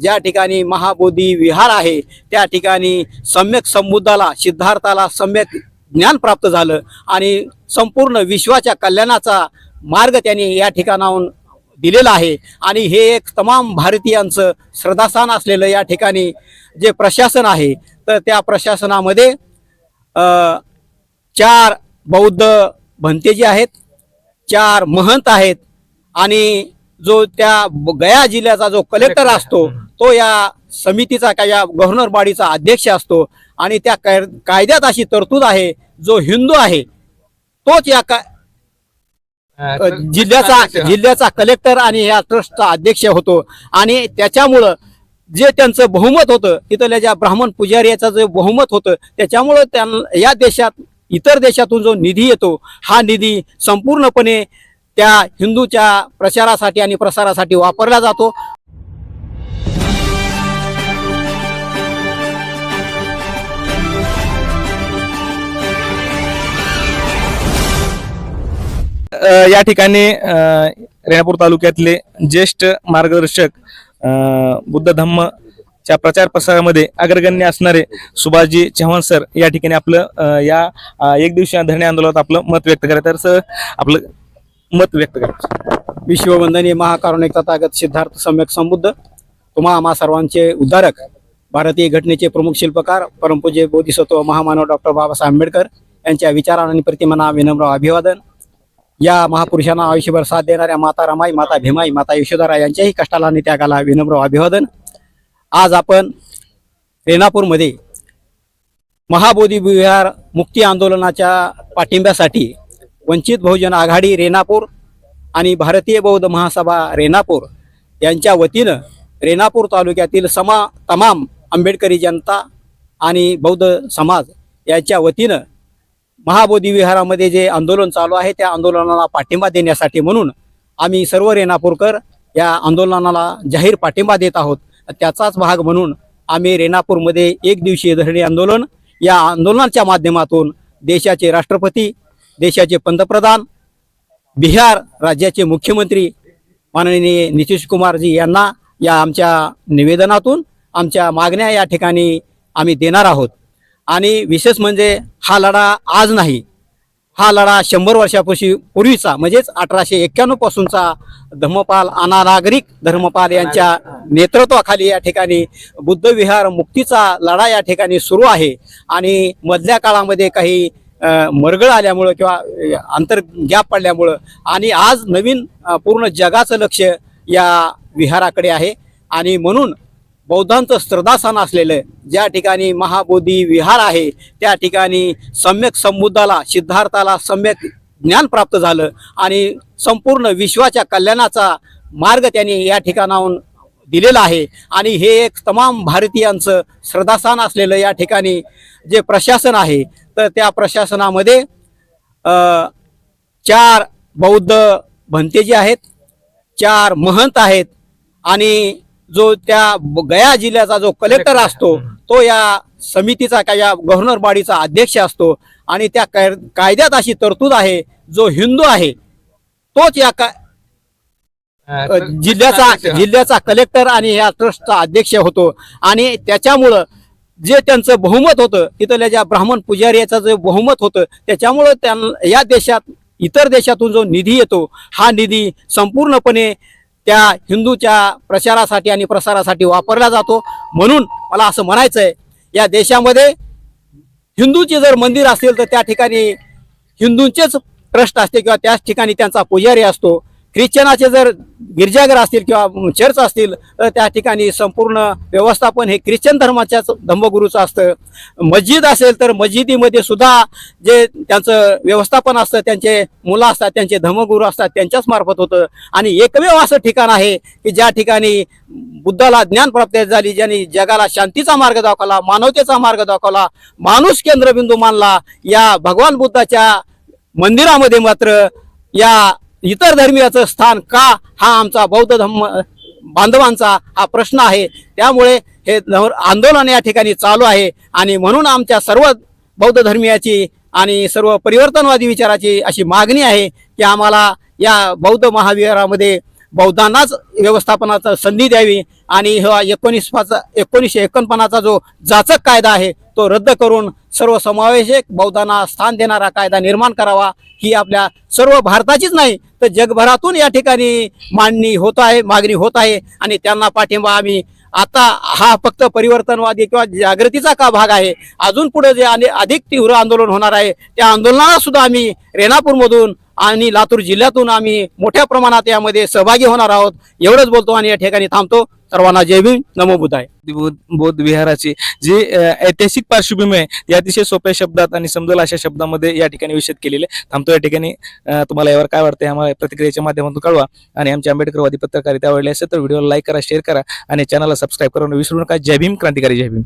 ज्या ठिकाणी महाबोधी विहार आहे त्या ठिकाणी सम्यक संबुद्धाला सिद्धार्थाला सम्यक ज्ञान प्राप्त झालं आणि संपूर्ण विश्वाच्या कल्याणाचा मार्ग त्यांनी या ठिकाणाहून दिलेला आहे. आणि हे एक तमाम भारतीयांचं श्रद्धास्थान असलेलं या ठिकाणी जे प्रशासन आहे तर त्या प्रशासनामध्ये चार बौद्ध भंते जे आहेत चार महंत आहेत आणि जो त्या गया जिल्ह्याचा जो कलेक्टर असतो तो या समितीचा का या गव्हर्नर बॉडीचा अध्यक्ष असतो. आणि त्या काय- कायद्यात अशी तरतूद आहे जो हिंदू आहे तोच या का जिल्ह्याचा जिल्ह्याचा कलेक्टर आणि या ट्रस्टचा अध्यक्ष होतो. आणि त्याच्यामुळं जे त्यांचं बहुमत होतं तिथल्या ज्या ब्राह्मण पुजारी याचं जे बहुमत होतं त्याच्यामुळं त्यांना या देशात इतर देशातून जो निधी येतो हा निधी संपूर्णपणे त्या हिंदूच्या प्रचारासाठी आणि प्रसारासाठी वापरला जातो. या ठिकाणी रेणापूर तालुक्यातले ज्येष्ठ मार्गदर्शक बुद्ध धम्म च्या प्रचार प्रसारामध्ये अग्रगण्य असणारे सुभाषजी चव्हाण सर या ठिकाणी आपलं या एक दिवशी धरणे आंदोलनात आपलं मत व्यक्त करायचं तर सर आपलं मत व्यक्त करा विश्ववंदनीय महाकारुणिक तथागत सिद्धार्थ सम्यक संबुद्ध तुम्हा आम्हा सर्वांचे उद्धारक भारतीय घटनेचे प्रमुख शिल्पकार परमपूज्य बोधिसत्व महामानव डॉक्टर बाबासाहेब आंबेडकर यांच्या विचारांना आणि प्रतिमांना विनम्र अभिवादन. या महापुरुषांना आयुष्यभर साथ देणाऱ्या माता रमाई माता भीमाई माता यशोधरा यांच्याही कष्टाला आणि त्यागाला विनम्र अभिवादन. आज आपण रेणापूरमध्ये महाबोधी विहार मुक्ती आंदोलनाच्या पाठिंब्यासाठी वंचित बहुजन आघाडी रेणापूर आणि भारतीय बौद्ध महासभा रेणापूर यांच्या वतीनं रेणापूर तालुक्यातील समा तमाम आंबेडकरी जनता आणि बौद्ध समाज याच्या वतीनं महाबोधी विहारामध्ये जे आंदोलन चालू आहे त्या आंदोलनाला पाठिंबा देण्यासाठी म्हणून आम्ही सर्व रेणापूरकर या आंदोलनाला जाहीर पाठिंबा देत आहोत. त्याचाच भाग म्हणून आम्ही रेणापूरमध्ये एक दिवसीय धरणे आंदोलन या आंदोलनाच्या माध्यमातून देशाचे राष्ट्रपती देशाचे पंतप्रधान बिहार राज्याचे मुख्यमंत्री माननीय नितीश कुमारजी यांना या आमच्या निवेदनातून आमच्या मागण्या या ठिकाणी आम्ही देणार आहोत. आणि विशेष म्हणजे हा लढा आज नाही हा लढा शंभर वर्षापूर्वी पूर्वीचा म्हणजेच अठराशे एक्क्याण्णव पासूनचा धर्मपाल अनानागरिक धर्मपाल यांच्या नेतृत्वाखाली या ठिकाणी बुद्ध विहार मुक्तीचा लढा या ठिकाणी सुरू आहे. आणि मधल्या काळामध्ये काही मरगळ आल्यामुळं किंवा अंतर गॅप पडल्यामुळं आणि आज नवीन पूर्ण जगाचं लक्ष या विहाराकडे आहे. आणि म्हणून बौद्धांचं श्रद्धास्थान असलेलं ज्या ठिकाणी महाबोधी विहार आहे त्या ठिकाणी सम्यक संबुद्धाला सिद्धार्थाला सम्यक ज्ञान प्राप्त झालं आणि संपूर्ण विश्वाच्या कल्याणाचा मार्ग त्यांनी या ठिकाणाहून दिलेला आहे. आणि हे एक तमाम भारतीयांचं श्रद्धास्थान असलेलं या ठिकाणी जे प्रशासन आहे तर त्या प्रशासनामध्ये अ, चार बौद्ध भंते जे आहेत चार महंत आहेत आणि जो त्या गया जिल्ह्याचा जो कलेक्टर असतो तो या समितीचा का या गव्हर्नर बॉडीचा अध्यक्ष असतो आणि त्या काय- कायद्यात अशी तरतूद आहे जो हिंदू आहे तोच या का जिल्ह्याचा जिल्ह्याचा कलेक्टर आणि या ट्रस्टचा अध्यक्ष होतो. आणि त्याच्यामुळं जे त्यांचं बहुमत होतं तिथल्या ज्या ब्राह्मण पुजारी याचं जे बहुमत होतं त्याच्यामुळं त्यां या देशात इतर देशातून जो निधी येतो हा निधी संपूर्णपणे त्या हिंदूच्या प्रचारासाठी आणि प्रसारासाठी वापरला जातो. म्हणून मला असं म्हणायचं आहे या देशामध्ये हिंदूचे जर मंदिर असेल तर त्या ठिकाणी हिंदूंचेच ट्रस्ट असते किंवा त्याच ठिकाणी त्यांचा पुजारी असतो. ख्रिश्चनाचे जर गिरजाघर असतील किंवा चर्च असतील तर त्या ठिकाणी संपूर्ण व्यवस्थापन हे ख्रिश्चन धर्माच्याच धम्मगुरूचं असतं. मस्जिद असेल तर मस्जिदीमध्ये सुद्धा जे त्यांचं व्यवस्थापन असतं त्यांचे मुलं असतात त्यांचे धम्मगुरू असतात त्यांच्याच मार्फत होतं. आणि एकमेव असं ठिकाण आहे की ज्या ठिकाणी बुद्धाला ज्ञान प्राप्त झाली ज्यांनी जगाला शांतीचा मार्ग दाखवला मानवतेचा मार्ग दाखवला माणूस केंद्रबिंदू मानला या भगवान बुद्धाच्या मंदिरामध्ये मात्र या इतर धर्मीयाचं स्थान का हा आमचा बौद्ध धर्म बांधवांचा हा प्रश्न आहे. त्यामुळे हे नवर- आंदोलन या ठिकाणी चालू आहे. आणि म्हणून आमच्या सर्व बौद्ध धर्मीयाची आणि सर्व परिवर्तनवादी विचाराची अशी मागणी आहे की आम्हाला या बौद्ध महाविहारामध्ये बौद्धांनाच व्यवस्थापनाचा संधी द्यावी आणि हा एकोणीसचा एकोणीसशे एकोणपन्नाचा जो जाचक कायदा आहे तो रद्द करून सर्वसमावेशक बौद्धांना स्थान देणारा कायदा निर्माण करावा. ही आपल्या सर्व भारताचीच नाही तर जगभरातून या ठिकाणी मांडणी होत आहे मागणी होत आहे आणि त्यांना पाठिंबा आम्ही आता हा फक्त परिवर्तनवादी किंवा जागृतीचा का भाग आहे? अजून पुढे जे अधिक तीव्र आंदोलन होणार आहे त्या आंदोलनाला सुद्धा आम्ही रेणापूरमधून आणि लातूर जिल्ह्यातून आम्ही मोठ्या प्रमाणात यामध्ये सहभागी होणार आहोत. एवढंच बोलतो आणि या ठिकाणी थांबतो. सर्वांना जय भीम नमो आहे बौद्ध विहाराची जी ऐतिहासिक पार्श्वभूमी आहे ती अतिशय सोप्या शब्दात आणि समजल अशा शब्दामध्ये या ठिकाणी विषद केलेले थांबतो या ठिकाणी. तुम्हाला यावर काय वाटतं आम्हाला प्रतिक्रियेच्या माध्यमातून कळवा. आणि आमच्या आंबेडकरवादी पत्रकारिता आवडली असेल तर व्हिडिओला लाईक करा शेअर करा आणि चॅनलला सबस्क्राईब करून विसरू नका. जय भीम क्रांतिकारी जय भीम.